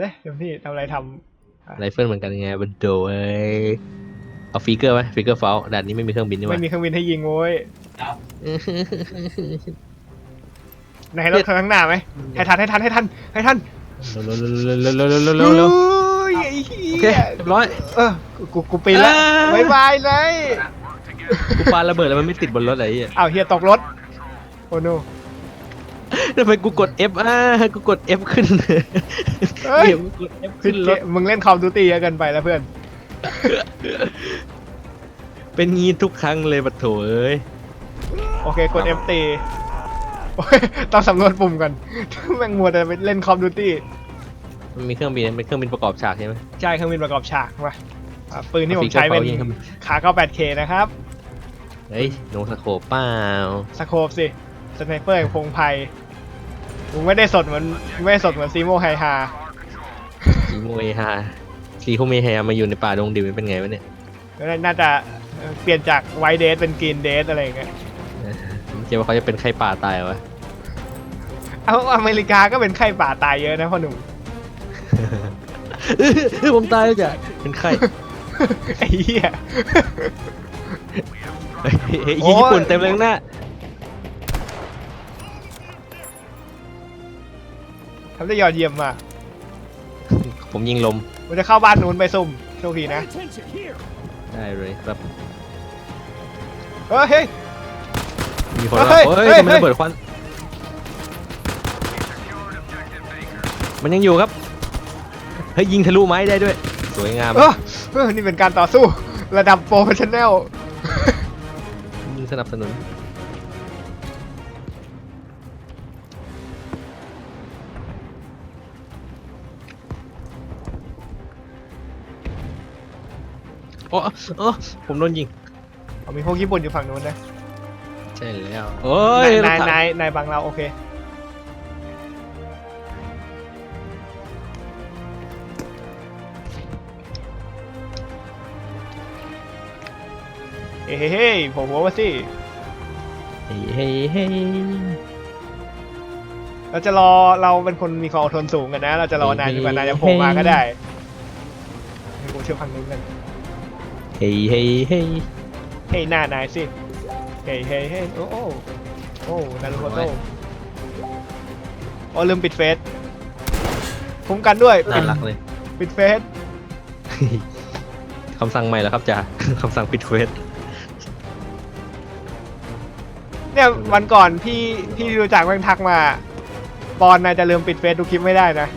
เลยเดี๋ยวพี่ทำอะไรทำไรเฟิลเหมือนกันไงบันโดเอ้ยเอาฟิกเกอร์ไหมฟิกเกอร์เฟลด่านนี้ไม่มีเครื่องบินใช่ไหมไม่มีเครื่องบินให้ยิงโว้ยไหนรถข้างหน้าไหมให้ทันให้ทันให้ทันให้ทันเร็วๆๆๆๆเร็วเร็วเเร็วเโอเคเรียบร้อยเออกูกูปีนแล้วบายบายเลยกูปาระเบิดแล้วมันไม่ติดบนรถอะไรอะอ้าวเฮียตกรถโอ้โน ทำไมกูกด F อะกูกด F ขึ้นเฮ้ย เดี๋ยวกูกด F ขึ้นรถมึงเล่นคอมดูตีเยอะเกินไปแล้วเพื่อน เป็นงี้ทุกครั้งเลยปะโถเอ้ย โอเคกด F ตีโอ้ยต้องสำรวจปุ่มก่อนแม่งมัวแต่ไปเล่นคอมดูตี้มันมีเครื่องบินเป็นเครื่องบินประกอบฉากใช่ไหม ใช่เครื่องบินประกอบฉากมาอะปืนที่ผมใช้เอาเป็นปีกกระเป๋ายิงครับ ขา 98K นะครับ เฮ้ยโนสโคปเปล่าสโคปสิ สไนเปอร์แห่งพงไพร มึงไม่ได้สดเหมือนมึงไม่ได้สดเหมือนซีโมไฮฮาซีโมเอฮาซีโคเมเฮามาอยู่ในป่าดงดิบมันเป็นไงวะเนี่ยแล้วน่าจะเอ่อเปลี่ยนจากไวท์เดทเป็นกรีนเดทอะไรอย่างเงี้ยเจ๊ว่าเขาจะเป็นไข้ป่าตายวะเอาอเมริกาก็เป็นไข้ป่าตายเยอะนะพ่อหนุ่มเฮ้ยผมตายแล้วจ้ะเป็นไข้ไอ้เหี้ยเฮ้ยเฮ้ยโอ้ยญี่ปุ่นเต็มเลยข้างหน้า ทำได้ยอดเยี่ยมมากผมยิงลมมันจะเข้าบ้านนู้นไปซุ่มโชคดีนะ Attention here. ได้เลยครับเฮ้ยเฮ้ย มีคนเฮ้ว่ายเฮ้ยเฮ้ย ทำไมระเบิดควันมันยังอยู่ครับเฮ้ยยิงทะลุไม้ได้ด้วย สวยงามเออเออนี่เป็นการต่อสู้ ระดับโปรเฟชชั่นแนลยิงสนับสนุน อ้โอ้ผมโดนยิง เอามีพวกญี่ปุ่นอยู่ฝั่งนู้นนะใช่แล้วโอ้ยนายรถถังนายนายบังเราโอเคเฮ้ยเฮ้ยเฮ้ยผมหัวมาสิ เฮ้ยเฮ้ยเฮ้ยเราจะรอเราเป็นคนมีความอดทนสูงกันนะ เราจะรอนานจนกว่านายจะโผล่มาก็ได้ให้กูเชื่อฟังนู้นกันเฮ้ยเฮ้ยเฮ้ยเฮ้ยหน้านายสิ เฮ้ยเฮ้ยเฮ้ยโอ้โอ้โอ้นารูโตโต้โอ้ลืมปิดเฟซคุ้มกันด้วย น่ารักเลย ปิดเฟซคำสั่งใหม่แล้วครับจ่า คำสั่งปิดเฟซเนี่ยวันก่อนพี่พี่รู้จักแม่งทักมาปอนนายจะลืมปิดเฟซดูคลิปไม่ได้นะ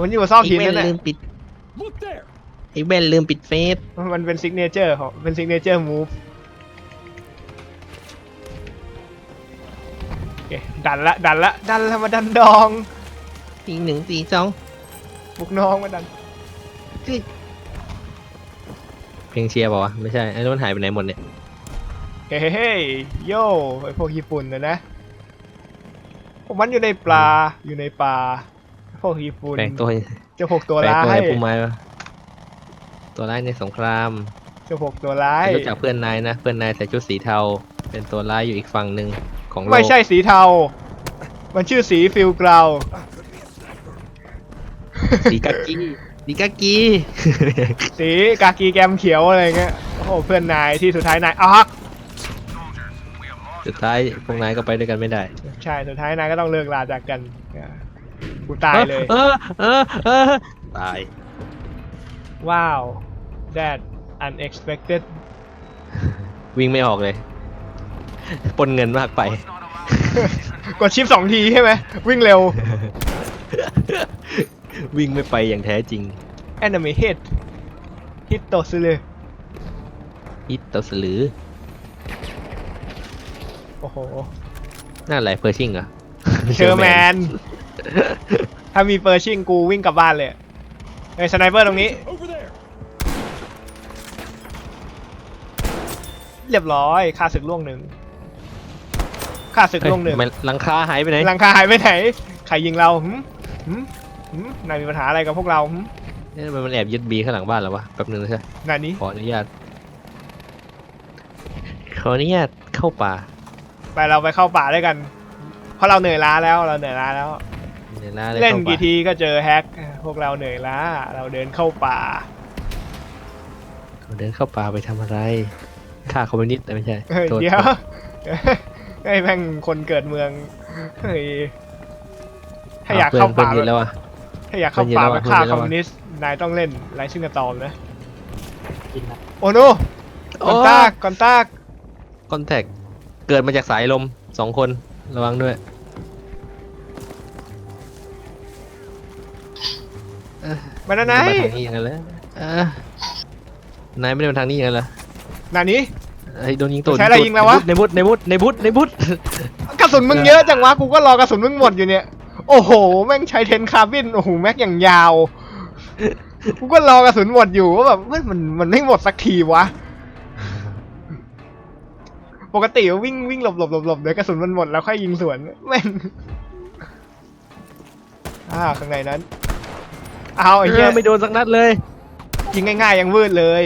มันอยู่ซ่อมทีมนั่นแหละลืมปิด Look there. ไอ้เบนลืมปิดเฟซมันเป็นซิกเนเจอร์ของเป็นซิกเนเจอร์มูฟโอเคดันละ ดันละ ดันละมาดันดองสี่หนึ่งสี่สองบุกน้องมาดัน เพลงเชียร์เปล่าวะไม่ใช่ไอ้นั่นมันหายไปไหนหมดเนี่ยเฮ้ยเฮ้ยเฮ้ยโย่ไอพวกญี่ปุ่นนะนะพวกมันอยู่ในปลาอยู่ในป่า พวกญี่ปุ่นแปลงตัวเจ้าพวกตัวแปลงร้าตัวยให้พุ่มไม้ปะตัวร้ายในสงครามเจ้าพวกตัวร้ายรู้จักเพื่อนนายนะ เพื่อนนายใส่ชุดสีเทา เป็นตัวร้ายอยู่อีกฝั่งหนึ่งของโลกไม่ใช่สีเทา มันชื่อสีฟิลกราวสีกากีสีกากีสีกากีแกมเขียวอะไรเงี้ยโอ้โหเพื่อนนายที่สุดท้ายนายอ๊อกสุดท้ายพวกนายก็ไปด้วยกันไม่ได้ ใช่สุดท้ายนายก็ต้องเลิกลาจากกันอ่า กูตายเลย เออเออเออตาย ว้าว that unexpected วิ่งไม่ออกเลย ปนเงินมากไป กดชิปสองทีใช่ไหมวิ่งเร็ว วิ่งไม่ไปอย่างแท้จริง enemy hit hit โตซึเลยอิตเตอร์สลือโอ้โห น่าอะไรเพอร์ชิงเหรอ เชอร์แมน ถ้ามีเปอร์ชิงกูวิ่งกลับบ้านเลยไอ้สไนเปอร์ตรงนี้ Over there. เรียบร้อยค่าศึกล่วงหนึ่งค่าศึกเฮ้ยล่วงหนึ่งทำไมหลังคาหายไปไหนหลังคาหายไปไหนใครยิงเราหึหึหึนายมีปัญหาอะไรกับพวกเราหึเอ๊ะมันแอบยึดบีข้างหลังบ้านเหรอวะแป๊บนึงนะใช่นายนี้ขออนุญาตขออนุญาตเข้าป่า ไปเราไปเข้าป่าด้วยกันผราะเราเหนื่อยล้าแล้วเราเหนื่อยล้าแล้ว เดี๋ยวนะยเล่นข้าไปกี่ทีก็เจอแฮกพวกเราเหนื่อยล้า เราเดินเข้าป่าเดินเข้าป่าไปทำอะไรฆ่าคอมมิวนิสต์แต่ไม่ใช่เฮ้ยโทษเดี๋ยวไอ้ยแม่งคนเกิดเมืองเฮ้ยถ้าอยากเข้าพื่อนป่าพื่อนยินแล้วอะ ถ้าอยากเข้าป่าเพื่ไปอนเย็นแล้วฆ่าเพื่อนเย็นแล้วคอมมิวนิสต์นายต้องเล่นไรชื่อกระตอมนะกินละโอโนกอนตากกอนตากคอนแทคเกิดมาจากสายลมสองคนระวังด้วย มานะไหนมาทางนี้อย่างนั้นเลยเออนายไม่ได้มาทางนี้อย่างนั้นเหรอนานี้ไอ้ยโดนยิงตัวใช้อะไรยิงเราวะในบุตในบุตในบุตในบุตกระสุนมึงเยอะจังวะกูก็รอกระสุนมึงหมดอยู่เนี่ยโอ้โหแม่งใช้เทนคาร์บินโอ้โหแม็กอย่างยาวกูก็รอกระสุนหมดอยู่ว่าแบบเฮ้ยมันมันไม่หมดสักทีวะปกติก็วิ่งวิ่งหลบหลบหลบหลบเดี๋ยวกระสุนมันหมดแล้วค่อยยิงสวนแม่งอ่าข้างในนั้น เอาไอ้เอเหี้ยอไม่โดนสักนัดเลย ยิงง่ายๆยังวืดเลย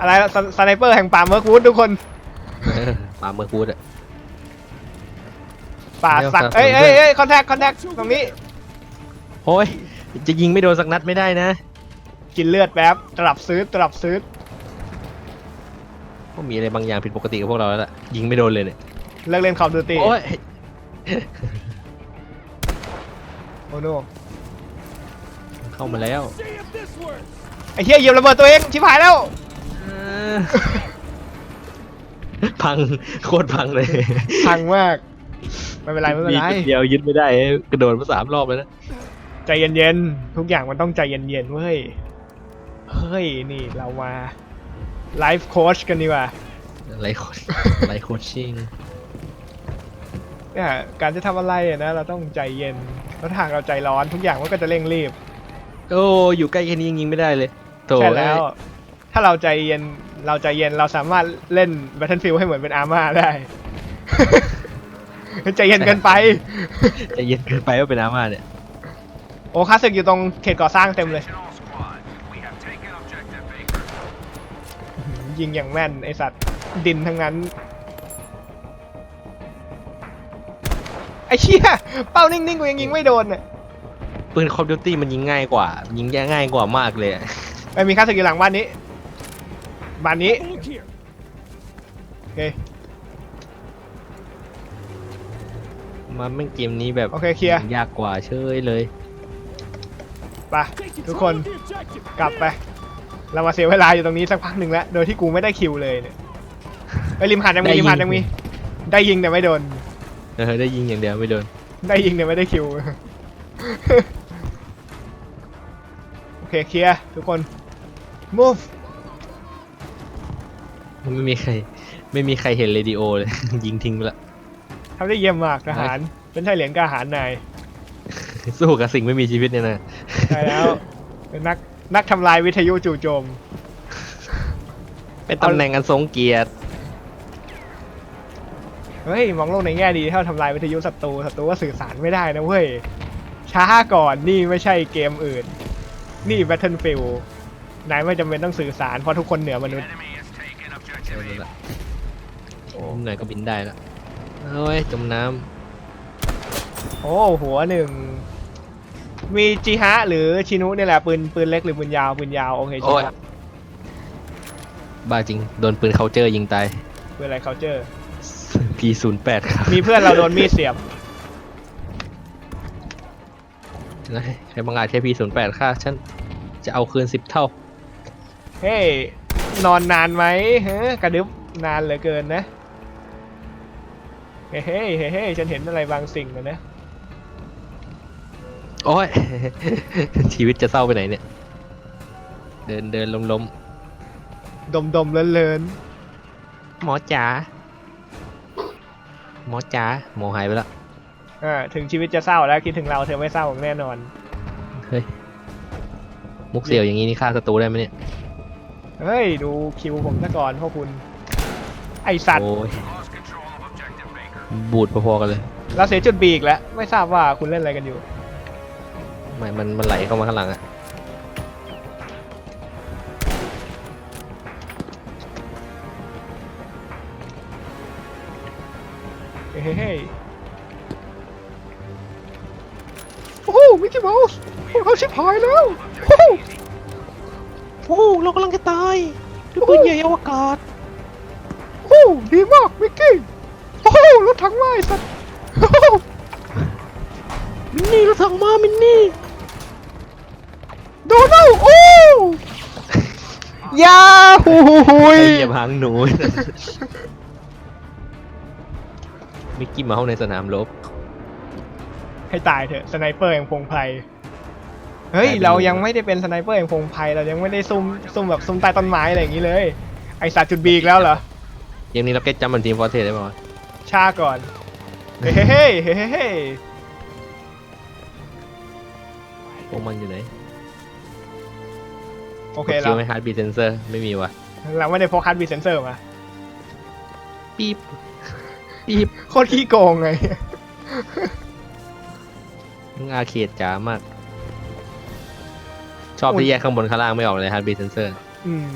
อะไรล่ะสสไนเปอร์แห่งป่าเมิร์กวูดทุกคนเออป่าเมืองพูดอะป่าเดี๋ยวสักครับเอ้ยเอ้ยเอ้ยคอนแทคคอนแทคตรงนี้โอ้ยจะยิงไม่โดนสักนัดไม่ได้นะกินเลือดแป๊บตลับซื้อตลับซื้อก็มีอะไรบางอย่างผิดปกติกับพวกเราแล้วล่ะยิงไม่โดนเลยเนี่ย เลิกเล่นคอมดูตีโอ้ยโอ้โนเข้ามาแล้วไอ้เหี้ยเหยียบระเบิดตัวเองชิบหายแล้ว เออพังโคตรพังเลยพังมาก ไม่เป็นไรไม่เป็นไรมีจุดเดียวยึดไม่ได้กระโดดมาสามรอบเลยนะใจเย็นๆ ทุกอย่างมันต้องใจเย็นๆ เว้ย เฮ้ย นี่เรามาไลฟ์โค้ชกันดีกว่า ไรโคชไรโคชชิ่ง เนี่ยการจะทำอะไรอะนะเราต้องใจเย็นแล้วถ้าหากเราใจร้อนทุกอย่างมันก็จะเร่งรีบโอ้อยู่ใกล้แค่นี้ยังยิงไม่ได้เลยโถใช่แล้ว ถ้าเราใจเย็นเราใจเย็นเราสามารถเล่น Battlefield ให้เหมือนเป็นอาร์มาได้ ใจเย็นเกินไป ใจะเย็นเกินไปว่าเป็นอาม่าเนี่ยโอ้คลาสสิกอยู่ตรงเขตก่อสร้างเต็มเลย Attention all squad. We have taken objective Baker. ยิงอย่างแม่นไอสัตว์ดินทั้งนั้น อ้เชี่ยเป้านิ่งๆกูยังยิงไม่โดนเนี่ยปืนคอมดิวตี้มันยิงง่ายกว่า ยิงแย่ง่ายกว่ามากเลยอะไอ้มีคลาสสิกอยู่หลังบ้านนี้บ้านนี้โอเคมันแม่งเกมนี้แบบโอเคเคลียร์ยากกว่าเชยเลยไปทุกคนกลับไป เรามาเสียเวลาอยู่ตรงนี้สักพักหนึ่งแล้ว โดยที่กูไม่ได้คิวเลยเนี่ยไปริมหาดยังมีได้ยิริงมหาดยังมี ได้ยิงแต่ไม่โดน เออได้ยิงอย่างเดียวไม่โดนได้ยิงแต่ไม่ได้คิว โอเคเคลียร์ทุกคน move ไม่มีใคร ไม่มีใครเห็นเรดิโอเลย ยิงทิ้งไปละทำได้เยี่ยมมากทหาร เป็นไทยเหรียญกล้าหารนายสู้กับสิ่งไม่มีชีวิตเนี่ยนะใช่แล้วเป็นนักนักทำลายวิทยุจู่โจม เป็นตำแหน่งอันทรงเกียรติ เฮ้ยมองโลกในแง่ดีเท่าทำลายวิทยุศัตรูศัตรูก็สื่อสารไม่ได้นะเว้ยช้าก่อนนี่ไม่ใช่เกมอื่น นี่ Battlefield นายไม่จำเป็นต้องสื่อสารเพราะทุกคนเหนือมนุษย์ Enemy has taken เอ objective อนั่น Ava. แหละโอ้หน่อยก็บินได้แล้วโอ้ยจมน้โอ้หัวหนึ่ง มีจีฮะหรือชินุเนี่ยแหละปืนปืนเล็กหรือปืนยาวปืนยาวโอเคำจีโอ้ยฮะบ้าจริง โดนปืนเคาเจอร์ยิงตาย ปืนอะไรเขาเจอ P08 ครับมีเพื่อนเราโดนมีดเสียบใครบางอาจใช้ P08 ค่าฉันจะเอาคืนสิบเท่า เฮ้ย นอนนานไหมฮะกระดึบนานเหลือเกินนะ เฮ้ยเฮ้ยเฮ้ยเฮ้ยฉันเห็นอะไรบางสิ่งนะนะ โอ้ย ชีวิตจะเศร้าไปไหนเนี่ย เดินเดินล้มล้มดมดมเลินเลินหมอจ๋า มอจ๋าหมอหายไปแล้วอ่าถึงชีวิตจะเศร้าแล้วคิดถึงเราเธอไม่เศร้าแน่นอน เฮ้ยมุกเสี่ยวอย่างนี้นี่ฆ่าศัตรูได้ไหมเนี่ยเฮ้ย ดูคิวผมซะก่อนพวกคุณ ไอสัตว์โอ้ย Lost control of objective Baker. บูดพอๆกันเลยเราเสียจุดบีอีกแล้ว ไม่ทราบว่าคุณเล่นอะไรกันอยู่ ไม่มันมันไหลเข้ามาข้างหลังอะ เฮ้ยเฮ้ยโอ้โหมิกกี้เมาส์พวกเราชิบหายแล้วโอ้โหโอ้เรากำลังจะตายด้วยปืนใหญ่อวกาศโอ้โหดีมากมิกกี้โอ้โหรถถังไม้สัตว์โอ้โหมินนี่เราสั่งมามินนี่โดนัลด์โอ้ยาหูหุย เหยียบหางหนู มิกกี้เมาส์ในสนามรบ ให้ตายเถอะสไนเปอร์แห่งพงไพรเฮ้ยกลายเป็นเรายังไม่ได้เป็นสไนเปอร์แห่งพงไพรเรายังไม่ได้ซุ่มซุ่มแบบซุ่มใต้ต้นไม้อะไรอย่างนี้เลย ไอสัตว์จุดบีอีกแล้วเหรอเกมนี้เราเก็ตจำมันทีมฟอร์เทสได้ไหมวะชาก่อน เฮ้เฮ้เฮ้เฮ้เฮ้พวกมันอยู่ไหนโอเคกดเราคิวไม่ฮาร์ดบีเซนเซอร์ไม่มีวะเราไม่ได้พกคัดบีเซนเซอร์มา ปี๊บ ปี๊บโคตรขี้โกงไง มึงอาร์เคดจ๋ามาก ชอบที่แยกข้างบนข้างล่างไม่ออกเลยฮาร์ดบีเซนเซอร์ อืม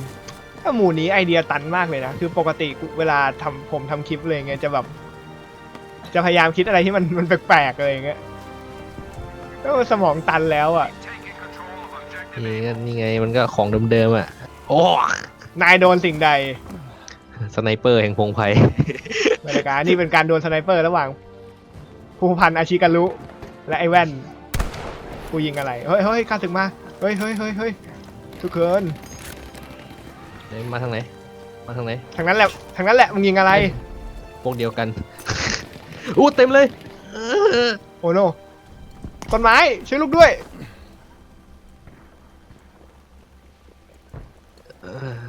ถ้าหมู่นี้ไอเดียตันมากเลยนะ คือปกติกูเวลาทำผมทำคลิปเลยไงจะแบบ จะพยายามคิดอะไรที่มันมันแปลกๆอะไรอย่างเงี้ยแล้วสมองตันแล้วอะ Taking control of objective นี่ A. ก็นี่ไงมันก็ของเดิมๆอะ โอ้นายโดนสิ่งใด สไนเปอร์แห่งพงไพร บรรยากาศนี่เป็นการดวลสไนเปอร์ระหว่างภูพันธ์อาชิการุและไอ้แว่นกูยิงอะไร เฮ้ยเฮ้ยข้าศึกมา เฮ้ยเฮ้ยเฮ้ยเฮ้ยทุกคนเฮ้ยมาทางไหน มาทางไหน ทางนั้นแหละทางนั้นแหละมึงยิงอะไร พวกเดียวกัน อู้เต็มเลยเออโอ้โนต้นไม้ช่วยลูกด้วย เออ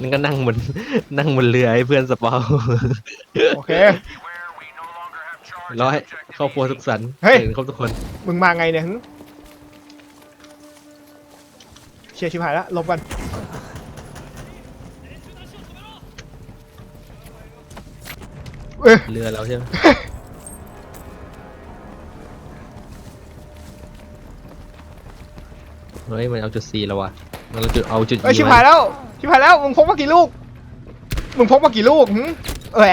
นั่นก็นั่งบนนั่งบนเรือให้เพื่อนสปาวโอเค Beware, we no longer have charge ร้อ of ย objective ครอบครัว A. สุขสันต์เฮ้ยเห็นครบทุกคนมึงมาไงเนี่ยหึเชียร์ชิบหายแล้วลบกันเอ้ยเรือเราใช่ไหม เฮ้ยมันเอาจุดซีแล้ววะมันเอาจุดเอาจุดเอ้ยชิบหายแล้วชิบหายแล้วมึงพกมากี่ลูกมึงพกมากี่ลูกหึแหว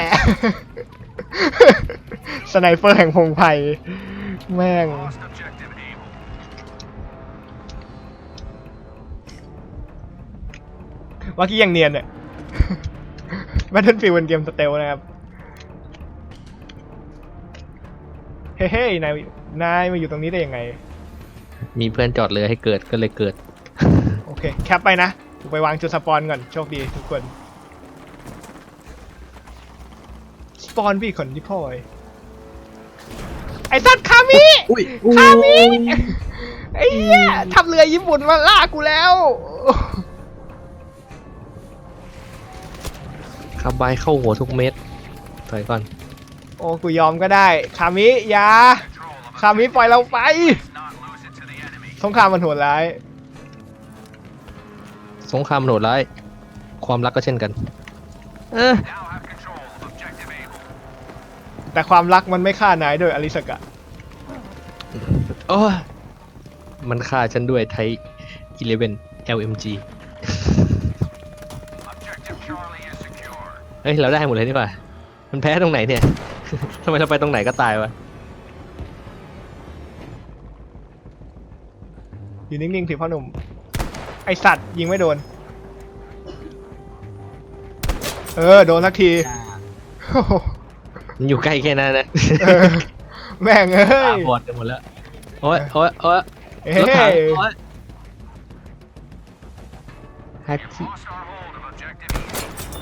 สไนเปอร์แห่งพงไพรแม่ง Lost objective Able. เมื่อกี้ยังเนียนเนี่ย Battlefield เป็นเกมสเตลนะครับ เฮ้ยๆนายนายมาอยู่ตรงนี้ได้ยังไง มีเพื่อนจอดเรือให้เกิดก็เลยเกิด โอเค แคปไปนะกูไปวางจุดสปอนก่อน โชคดีทุกคน สปอนพี่คนที่พ่อยไอ้สัตว์คามิอุ้ยคามิไอ้เหี้ยทัพเรือญี่ปุ่นมาล่ากูแล้วคาบายเข้าหัวทุกเม็ดถอยก่อน โอ้กูยอมก็ได้ คามิอยา Control of คามิปล่อยเราไป สงครามมันโหดร้าย สงครามโหดร้าย ความรักก็เช่นกัน เออ Now have control of objective Able. แต่ความรักมันไม่ฆ่านายโดยอลิสกะ โอ้ยมันฆ่าฉันด้วยไทย11 LMG Objective Charlie is secure. เฮ้ย เราได้หมดเลยนี่หว่ามันแพ้ตรงไหนเนี่ย ทำไมเราไปตรงไหนก็ตายวะ อยู่นิ่งๆสิพ่อหนุ่ม ไอสัตว์ยิงไม่โดน เออ โดนสักทีโอ้โหมันอยู่ใกล้แค่นั้นนะเออแม่งเอ้ตายบอดกันหมดแล้วโอ้ยโอ้ยโอ้ยเฮ้รถถังย โอ้ยแฮก We've lost our hold of objective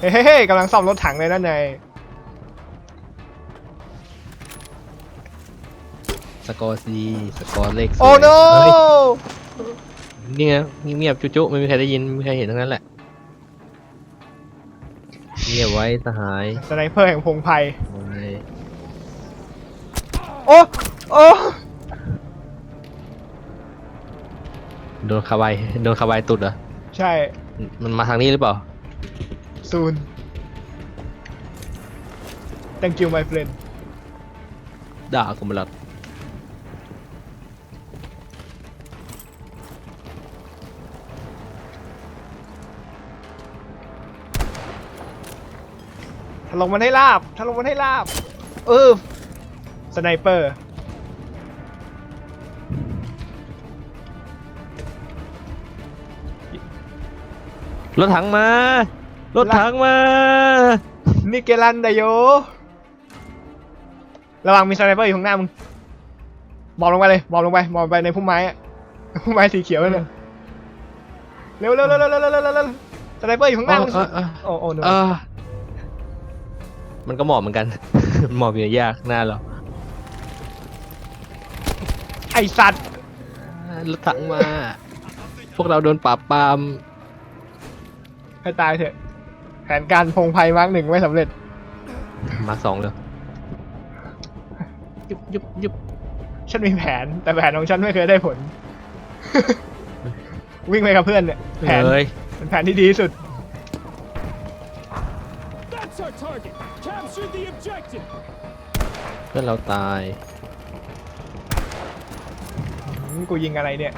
Easy. เฮ้ยเฮ้ยกำลังซ่อมรถถังเลยนั่นไงสกอร์ซีสกอร์เลขสวยโอ้โนเฮ้ย นี่ไงเงียบๆจุ๊ๆไม่มีใครได้ยินไม่มีใครเห็นทั้งนั้นแหละเงียบไว้สหายสไนเปอร์แห่งพงไพรโอ้ยโอ้โอ้โดนคาบายโดนคาบายตุดเหรอใช่มันมาทางนี้หรือเปล่าซูน thank you my friend ด่ากูมาแล้ว ถล่มมันให้ราบถล่มมันให้ราบ เออสไนเปอร์รถถังมา รถถังมา นิเกลันไดโย ระวังมีสไนเปอร์อยู่ข้างหน้ามึงบอมลงไปเลยบอมลงไปบอมไปในพุ่มไม้อะพุ่มไม้สีเขียวเนี่ยเร็วเร็วเร็วเร็วเร็วเร็วสไนเปอร์อยู่ข้างหน้ามึงโอ้โห มันก็หมอบเหมือนกัน หมอบอยู่ยากหน้าเรา ไอสัตว์รถถังมา พวกเราโดนปราบปราม ให้ตายเถอะ แผนการพงไพรมาร์กหนึ่งไม่สำเร็จ มาร์คสองเลยยุบยุบยุบฉันมีแผน แต่แผนของฉันไม่เคยได้ผล วิ่งไปกับเพื่อนเนี่ยแผนเฮ้ย เป็นแผนที่ดีที่สุด เพื่อนเราตาย อืมกูยิงอะไรเนี่ย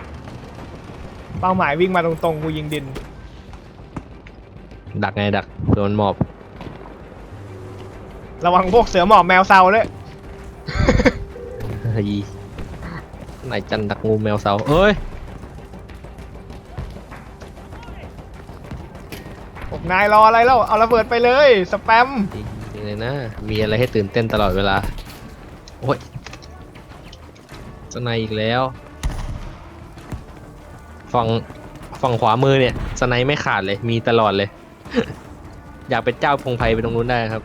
เป้าหมายวิ่งมาตรงๆ กูยิงดิน ดักไงดักโดนหมอบ ระวังพวกเสือหมอบแมวเซาด้วยเฮ้ยนายจันดักงูแมวเสาเอ้ย นายรออะไรแล้วเอาระเบิดไปเลยสแปมจริงๆเลยนะ มีอะไรให้ตื่นเต้นตลอดเวลา โอ้ยสไนอีกแล้ว ฝั่งฝั่งขวามือเนี่ยสไนไม่ขาดเลย มีตลอดเลย อยากเป็นเจ้าพงไพรไปตรงนู้นได้ครับ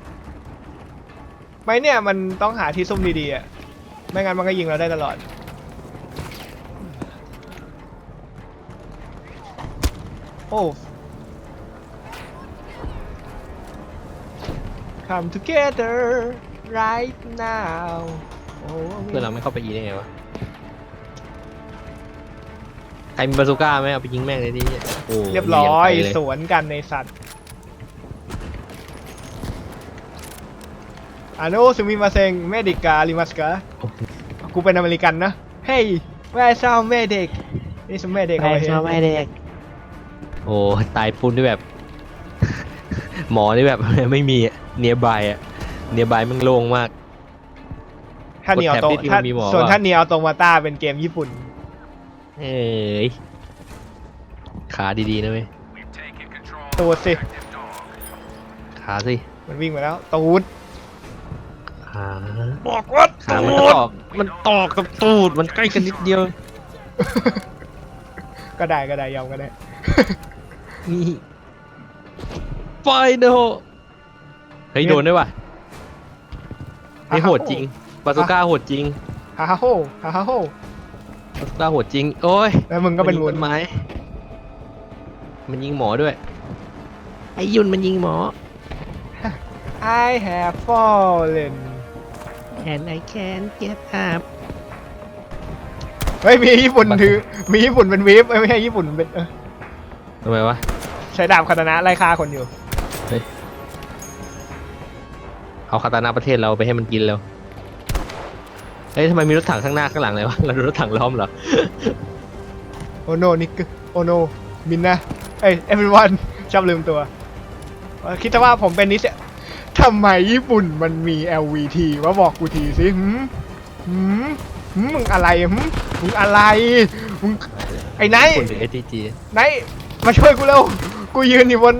ไม่เนี่ยมันต้องหาที่ซุ่มดีๆอะ ไม่งั้นมันก็ยิงเราได้ตลอด โอ้ Come together right now โอ้เพื่อนเราไม่เข้าไปยิงได้ไงวะ ใครมีบาซูก้าไหมเอาไปยิงแม่งเลยดิโอ้เรียบร้อยงไปเลสวนกันในสัตว์อานุสุมิมาเซงเมดิกาลิมัสกาโอ้โหกูเป็นอเมริกันนะ เฮ้ย where's our medic นี่สมัยเด็กเอาไว้โอ้ตายปุ้นด้วยแบบ หมอนี่แบบ ไม่มีเนียบายอะเนียบายมันโล่งมาก ถ้าเนียกดแท็บโตนิดเดียวถ้ามีหมอส่วนว่ะ ถ้าเนียโตมาต้าเป็นเกมญี่ปุ่น เอ้ยขาดีๆนะเว้ย We've taken control Tô of xì. objective dog. ขาสิมันวิ่งมาแล้วตูดขาบอกว่าขามันตอกมันตอกกับตูดมันใกล้กันนิดเดียว ก็ได้ก็ได้ยอมก็ได้ นี่ ไฟโดเฮ้ยโดนด้วยว่ะนี่โหดจริงบาซูก้าโหดจริงฮ่าฮ่าโฮฮ่าฮ่าโฮบาซูก้าโหดจริง โอ้ยแล้วมึงก็เป็นมัวุยินงต้ไม้มันยิงหมอด้วย ไอ้ยุนมันยิงหมอ I have fallen and I can get up เฮ้ยมีญี่ปุ่นถือมีญี่ปุ่นเป็นวีฟเอ้ยไม่ใช่ญี่ปุ่นเป็นเออทำไมวะใช้ดาบคาตานะไล่ฆ่าคนอยู่ เอาคาตานาประเทศเราไปให้มันกินแล้วเฮ้ยทำไมมีรถถังข้างหน้าข้างหลังเลยวะเราโดนรถถังล้อมเหรอ โอโนนิกโอโนมินนะเอ้ย everyone ชอบลืมตัวเอ่อคิดว่าผมเป็นนิสทำไมญี่ปุ่นมันมี LVT ว่าบอกกูทีสิหืมหืมหืมมึงอะไรหืมมึงอะไรมึงไอ้ไนท์คนหรือ STG ไนท์มาช่วยกูเร็ว กูยืนอยู่บน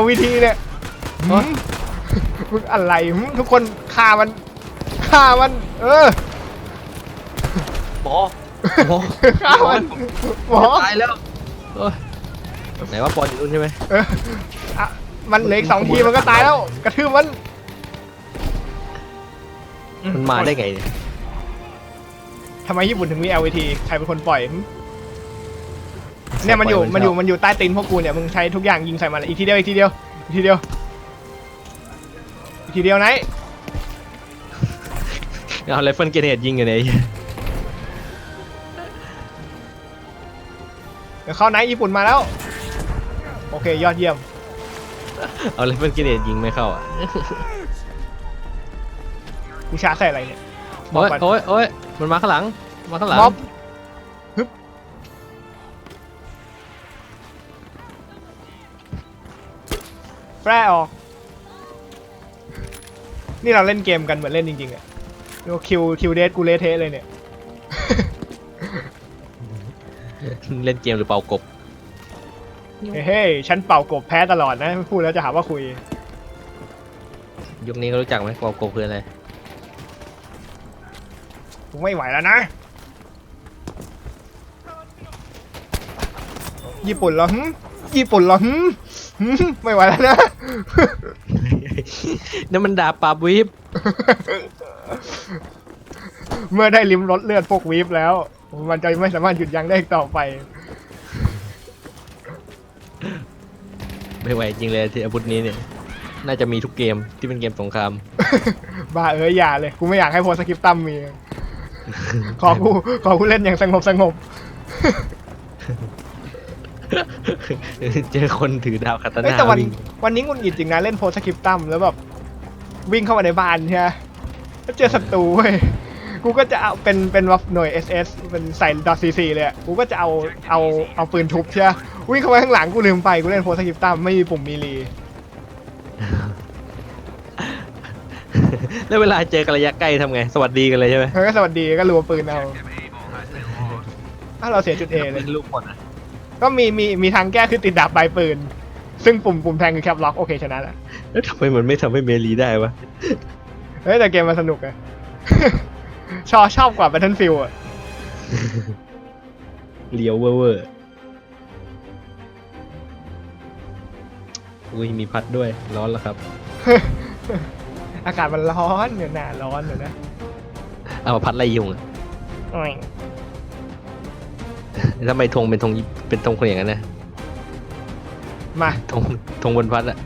LVT เนี่ยหืม มึงอะไรหืมทุกคนฆ่ามันฆ่ามัน เออหมอหมอฆ่ามันหมอตายแล้วโอ้ยไหนว่าปอนอยู่นู่นใช่ไหมเอออะมันเหลืออีกสองทีมันก็ตายแล้ว กระทืบมันมันมาได้ไงเนี่ยทำไมญี่ปุ่นถึงมี LVT ใครเป็นคนปล่อยหึเนี่ยมันอยู่มันอยู่มันอยู่ใต้ตีนพวกกูเนี่ยมึงใช้ทุกอย่างยิงใส่มันเลยอีกทีเดียวอีกทีเดียวอีกทีเดียวอีก ทีเดียวไหนเอาไรเฟิลเกเนตยิงอยู่ไหนเดี๋ยวเข้าไหนญี่ปุ่นมาแล้ว โอเคยอดเยี่ยม เอาไรเฟิลเกเนตยิงไม่เข้าอะกูชาร์จใส่อะไรเนี่ยบอโอ้กยก่อนโอ้ยโอ้ยมันมาข้างหลัง มาข้างหลัง ม็อบฮึบแฟร่ออก นี่เราเล่นเกมกันเหมือนเล่นจริงๆอะดูคิวคิวเดทกูเละเทะเลยเนี่ย เล่นเกมหรือเป่ากบ เฮ้ยฉันเป่ากบแพ้ตลอดนะ พูดแล้วจะหาว่าคุย ยุคนี้ก็รู้จักไหมเป่ากบคืออะไร กูไม่ไหวแล้วนะ ญี่ปุ่นเหรอหึญี่ปุ่นเหรอหึหึไม่ไหวแล้วนะ นั่นมันดาบปราบวิบเมื่อได้ลิ้มรสเลือดพวกวีฟแล้ว มันจะไม่สามารถหยุดยั้งได้อีกต่อไป ไม่ไหวจริงเลยที่อาวุธนี้เนี่ย น่าจะมีทุกเกมที่เป็นเกมสงคราม บ้าเอ้ยอย่าเลยกูไม่อยากให้โพสคริปตัมมี ขอกูขอกูเล่นอย่างสงบสงบ เจอคนถือดาวคาตาเอ้ยนาแต่วันวิ่งวันนี้งุนหงิดจริงนะเล่นโพสคริปตัมแล้วแบบวิ่งเข้ามาในบ้านใช่ไหมแล้วเจอศัตรูเว้ยกูก็จะเอาเป็นเป็นวัฟหน่วย SS เป็นใส่ดอทซีซีเลยอะกูก็จะเอาเอาเอาปืนทุบใช่ไหมวิ่งเข้าไปข้างหลังกูลืมไปกูเล่นโพสคริปตัมไม่มีปุ่มมีรีแล้วเวลาเจอกันระยะใกล้ทำไง สวัสดีกันเลยใช่ไหมเฮ้ยก็สวัสดีก็รัวปืนเอา Objective Able has been lost. ถ้าวเราเสียจุดเอเลย เป็นลูกคนอะ ก็มีมีมีทางแก้คือติดดาบปลายปืน ซึ่งปุ่มปุ่มแทงคือแคปล็อกโอเคชนะแล้วแล้วทำไมมันไม่ทำให้เมลีได้วะ เฮ้ยแต่เกมมันสนุกอะ ชอบชอบกว่า Battlefield อะเลียวเวอร์เวอร์อุ้ยมีพัดด้วย ร้อนแล้วครับ อากาศมันร้อนเนี่ยหนาร้อนเลยนะ เอามาพัดไล่ยุงอะอ้อย ทำไมธงเป็นธงเป็นธงคนอย่างนั้นนะมาธงธงบนพัดอะ